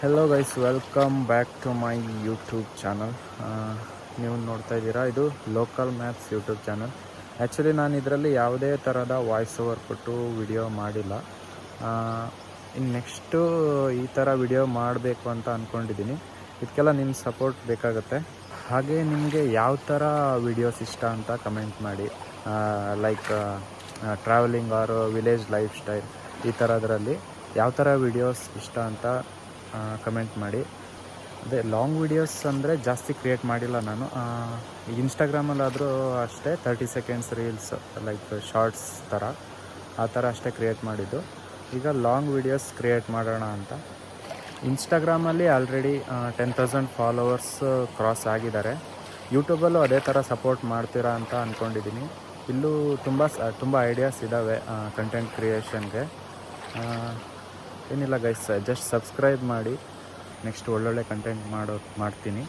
Hello guys welcome back to my YouTube channel ನೀವು ನೋಡ್ತಾ ಇದ್ದೀರಾ? ಇದು local maps YouTube channel actually ನಾನು ಇದರಲ್ಲಿ ಯಾವುದೇ ಥರದ ವಾಯ್ಸ್ ಓವರ್ ಕೊಟ್ಟು ವಿಡಿಯೋ ಮಾಡಿಲ್ಲ. ಇನ್ನು ನೆಕ್ಸ್ಟು ಈ ಥರ ವಿಡಿಯೋ ಮಾಡಬೇಕು ಅಂತ ಅಂದ್ಕೊಂಡಿದ್ದೀನಿ ಇದಕ್ಕೆಲ್ಲ ನಿಮ್ಮ ಸಪೋರ್ಟ್ ಬೇಕಾಗುತ್ತೆ. ಹಾಗೆ ನಿಮಗೆ ಯಾವ ಥರ ವಿಡಿಯೋಸ್ ಇಷ್ಟ ಅಂತ ಕಮೆಂಟ್ ಮಾಡಿ. Like travelling or village lifestyle ಈ ಥರದ್ರಲ್ಲಿ ಯಾವ ಥರ ವಿಡಿಯೋಸ್ ಇಷ್ಟ ಅಂತ ಕಮೆಂಟ್ ಮಾಡಿ. ಅದೇ ಲಾಂಗ್ ವಿಡಿಯೋಸ್ ಅಂದರೆ ಜಾಸ್ತಿ ಕ್ರಿಯೇಟ್ ಮಾಡಿಲ್ಲ ನಾನು. ಇನ್ಸ್ಟಾಗ್ರಾಮಲ್ಲಾದರೂ ಅಷ್ಟೇ thirty seconds reels like shorts ಥರ ಆ ಥರ ಅಷ್ಟೇ ಕ್ರಿಯೇಟ್ ಮಾಡಿದ್ದು. ಈಗ ಲಾಂಗ್ ವಿಡಿಯೋಸ್ ಕ್ರಿಯೇಟ್ ಮಾಡೋಣ ಅಂತ. ಇನ್ಸ್ಟಾಗ್ರಾಮಲ್ಲಿ already ten thousand followers cross ಆಗಿದ್ದಾರೆ. ಯೂಟ್ಯೂಬಲ್ಲೂ ಅದೇ ಥರ ಸಪೋರ್ಟ್ ಮಾಡ್ತೀರಾ ಅಂತ ಅಂದ್ಕೊಂಡಿದ್ದೀನಿ ಇಲ್ಲೂ ತುಂಬ ತುಂಬ ಐಡಿಯಾಸ್ ಇದ್ದಾವೆ ಕಂಟೆಂಟ್ ಕ್ರಿಯೇಷನ್ಗೆ ಏನಿಲ್ಲ ಗೈಸ್ ಜಸ್ಟ್ ಸಬ್ಸ್ಕ್ರೈಬ್ ಮಾಡಿ. ನೆಕ್ಸ್ಟ್ ಒಳ್ಳೊಳ್ಳೆ ಕಂಟೆಂಟ್ ಮಾಡೋ ಮಾಡ್ತೀನಿ.